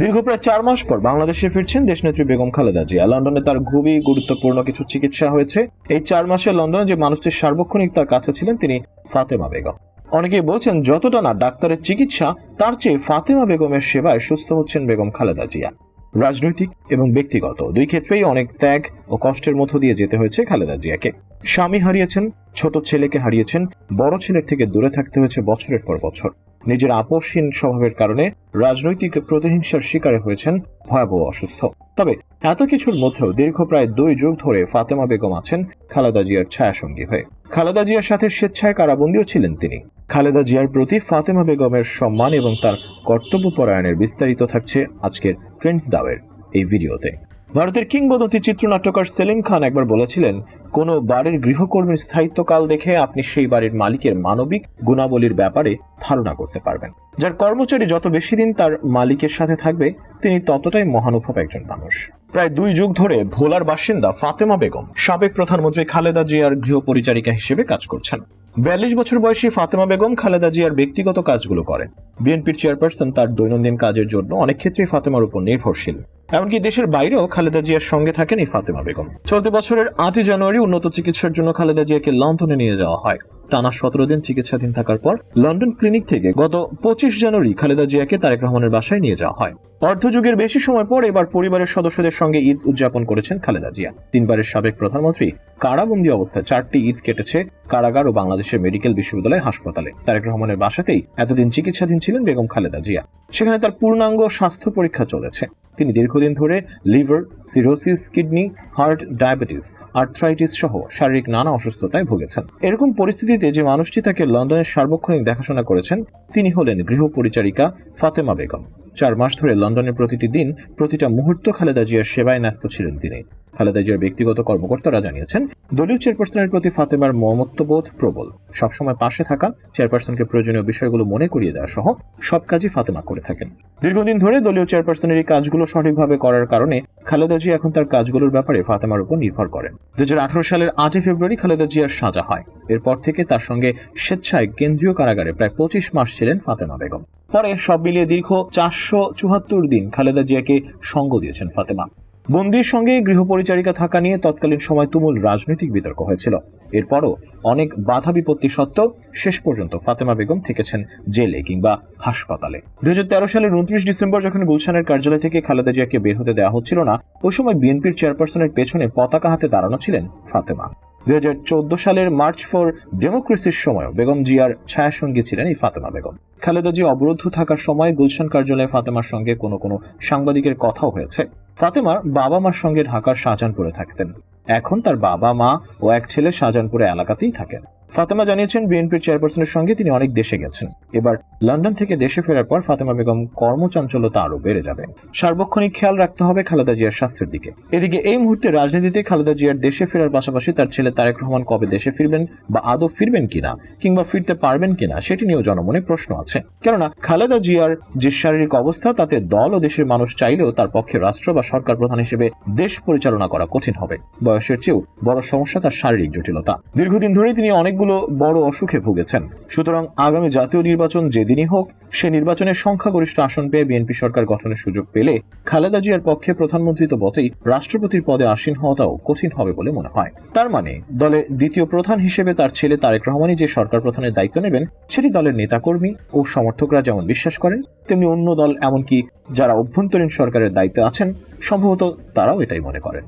দীর্ঘ প্রায় চার মাস পর বাংলাদেশে ফিরছেন দেশনেত্রী বেগম খালেদা জিয়া। লন্ডনে তার খুবই গুরুত্বপূর্ণ কিছু চিকিৎসা হয়েছে। এই চার মাসে লন্ডনে যে মানুষটি সার্বক্ষণিক তার কাছে ছিলেন, তিনি ফাতেমা বেগম। অনেকেই বলছেন, যতটা না ডাক্তারের চিকিৎসা, তার চেয়ে ফাতেমা বেগমের সেবায় সুস্থ হচ্ছেন বেগম খালেদা জিয়া। রাজনৈতিক এবং ব্যক্তিগত দুই ক্ষেত্রেই অনেক ত্যাগ ও কষ্টের মধ্য দিয়ে যেতে হয়েছে খালেদা জিয়াকে। স্বামী হারিয়েছেন, ছোট ছেলেকে হারিয়েছেন, বড় ছেলের থেকে দূরে থাকতে হয়েছে বছরের পর বছর। নিজের আপোষহীন স্বভাবের কারণে রাজনৈতিক প্রতিহিংসার শিকারে হয়েছেন ভয়াবহ অসুস্থ। তবে এত কিছুর মধ্যেও দীর্ঘ প্রায় দুই যুগ ধরে ফাতেমা বেগম আছেন খালেদা জিয়ার ছায়াসঙ্গী হয়ে। খালেদা জিয়ার সাথে স্বেচ্ছায় কারাবন্দিও ছিলেন তিনি। খালেদা জিয়ার প্রতি ফাতেমা বেগমের সম্মান এবং তার কর্তব্য পরায়ণের বিস্তারিত থাকছে আজকের ফ্রেন্ডস দাওয়ের এই ভিডিওতে। ভারতের কিংবদন্তি চিত্রনাট্যকার সেলিম খান একবার বলেছিলেন, কোনো বাড়ির গৃহকর্মীর স্থায়িত্বকাল দেখে আপনি সেই বাড়ির মালিকের মানবিক গুণাবলীর ব্যাপারে ধারণা করতে পারবেন। যার কর্মচারী যত বেশি দিন তার মালিকের সাথে থাকবে, তিনি ততটাই মহানুভব একজন মানুষ। প্রায় দুই যুগ ধরে ভোলার বাসিন্দা ফাতেমা বেগম, সাবেক প্রধানমন্ত্রী খালেদা জিয়ার গৃহ পরিচারিকা হিসেবে কাজ করছেন। বিয়াল্লিশ বছর বয়সী ফাতেমা বেগম খালেদা জিয়ার ব্যক্তিগত কাজগুলো করেন। বিএনপির চেয়ারপারসন তার দৈনন্দিন কাজের জন্য অনেক ক্ষেত্রেই ফাতেমার উপর নির্ভরশীল। এমনকি দেশের বাইরেও খালেদা জিয়ার সঙ্গে থাকেন এই ফাতেমা বেগম। চলতি বছরের আটই জানুয়ারি উন্নত চিকিৎসার জন্য খালেদা জিয়াকে লন্ডনে নিয়ে যাওয়া হয়। টানা সতেরো দিন চিকিৎসাধীন থাকার পর লন্ডন ক্লিনিক থেকে গত পঁচিশ জানুয়ারি খালেদা জিয়াকে তারেক রহমানের বাসায় নিয়ে যাওয়া হয়। অর্ধযুগের বেশি সময় পর এবার পরিবারের সদস্যদের সঙ্গে ঈদ উদযাপন করেছেন খালেদা জিয়া। তিনবারের সাবেক প্রধানমন্ত্রী কারাবন্দী অবস্থায় চারটি ঈদ কেটেছে কারাগার ও বাংলাদেশের মেডিকেল বিশ্ববিদ্যালয় হাসপাতালে। তারেক রহমানের বাসাতেই এতদিন চিকিৎসাধীন ছিলেন বেগম খালেদা জিয়া। সেখানে তার পূর্ণাঙ্গ স্বাস্থ্য পরীক্ষা চলেছে। তিনি দীর্ঘদিন ধরে liver, cirrhosis, kidney, heart, diabetes, arthritis সহ শারীরিক নানা অসুস্থতায় ভুগেছেন। এরকম পরিস্থিতিতে যে মানুষটি তাকে লন্ডনের সার্বক্ষণিক দেখাশোনা করেছেন, তিনি হলেন গৃহ পরিচারিকা ফাতেমা বেগম। চার মাস ধরে লন্ডনের প্রতিটি দিন, প্রতিটা মুহূর্ত খালেদা জিয়ার সেবায় ন্যস্ত ছিলেন তিনি। খালেদা জিয়ার ব্যক্তিগত কর্মকর্তারা জানিয়েছেন, দলীয় চেয়ারপারসনের প্রতি ফাতেমার মমত্ববোধ প্রবল। সবসময় পাশে থাকা, চেয়ারপারসনকে প্রয়োজনীয় বিষয়গুলো মনে করিয়ে দেওয়া সহ সব কাজই ফাতেমা করে থাকেন। দীর্ঘদিন ধরে দলীয় চেয়ারপারসনের এই কাজগুলো সঠিকভাবে করার কারণে খালেদা জিয়া এখন তার কাজগুলোর ব্যাপারে ফাতেমার উপর নির্ভর করেন। দুই হাজার আঠারো সালের আটই ফেব্রুয়ারি খালেদা জিয়ার সাজা হয়। এরপর থেকে তার সঙ্গে স্বেচ্ছায় কেন্দ্রীয় কারাগারে প্রায় পঁচিশ মাস ছিলেন ফাতেমা বেগম। পরে সব মিলিয়ে দীর্ঘ চারশো চুয়াত্তর দিন খালেদা জিয়াকে সঙ্গ দিয়েছেন ফাতেমা। বন্দির সঙ্গে গৃহপরিচারিকা থাকা নিয়ে তৎকালীন সময় তুমুল রাজনৈতিক বিতর্ক হয়েছিল। এরপরও অনেক বাধা বিপত্তি সত্ত্বেও শেষ পর্যন্ত ফাতেমা বেগম থেকেছেন জেলে কিংবা হাসপাতালে। দুই সালের উনত্রিশ ডিসেম্বর যখন গুলশানের কার্যালয় থেকে খালেদা জিয়াকে বের হতে দেওয়া হচ্ছিল না, ওই সময় বিএনপির চেয়ারপারসনের পেছনে পতাকা হাতে দাঁড়ানো ছিলেন ফাতেমা। দুই হাজার চোদ্দ সালের মার্চ ফর ডেমোক্রেসির সময়ও বেগম জিয়ার ছায়াসঙ্গী ছিলেন এই ফাতেমা বেগম। খালেদা জিয়া অবরুদ্ধ থাকার সময় গুলশান কার্যালয়ে ফাতেমার সঙ্গে কোনো কোনো সাংবাদিকের কথাও হয়েছে। ফাতেমার বাবা মার সঙ্গে ঢাকার শাহজাহানপুরে থাকতেন। এখন তার বাবা মা ও এক ছেলে শাহজাহানপুরে এলাকাতেই থাকেন। ফাতেমা জানিয়েছেন, বিএনপির চেয়ারপারসনের সঙ্গে তিনি অনেক দেশে গেছেন। এবার লন্ডন থেকে দেশে ফেরার পর ফাতেমা বেগম কর্মচাঞ্চল্যতা আরও বেড়ে যাবে। সার্বক্ষণিক খেয়াল রাখতে হবে খালেদা জিয়ার স্বাস্থ্যের দিকে। এদিকে এই মুহূর্তে রাজনীতিতে খালেদা জিয়ার দেশে ফেরার পাশাপাশি তার ছেলে তারেক রহমান কবে দেশে ফিরবেন বা আদৌ ফিরবেন কিনা কিংবা ফিরতে পারবেন কিনা, সেটি নিয়েও জনমনে প্রশ্ন আছে। কেননা খালেদা জিয়ার যে শারীরিক অবস্থা, তাতে দল ও দেশের মানুষ চাইলেও তার পক্ষে রাষ্ট্র বা সরকার প্রধান হিসেবে দেশ পরিচালনা করা কঠিন হবে। বয়সের চেয়েও বড় সমস্যা তার শারীরিক জটিলতা। দীর্ঘদিন ধরেই তিনি অনেকগুলো বড় অসুখে ভুগেছেন। সুতরাং আগামী জাতীয় নির্বাচন যেদিনই হোক, সে নির্বাচনে সংখ্যাগরিষ্ঠ আসন পেয়ে বিএনপি সরকার গঠনের সুযোগ পেলে খালেদা জিয়ার পক্ষে প্রধানমন্ত্রী তো বটেই রাষ্ট্রপতির পদে আসীন হওয়াটাও কঠিন হবে বলে মনে হয়। তার মানে দলের দ্বিতীয় প্রধান হিসেবে তার ছেলে তারেক রহমানই যে সরকার প্রধানের দায়িত্ব নেবেন, সেটি দলের নেতাকর্মী ও সমর্থকরা যেমন বিশ্বাস করেন, তেমনি অন্য দল, এমনকি যারা অভ্যন্তরীণ সরকারের দায়িত্বে আছেন, সম্ভবত তারাও এটাই মনে করেন।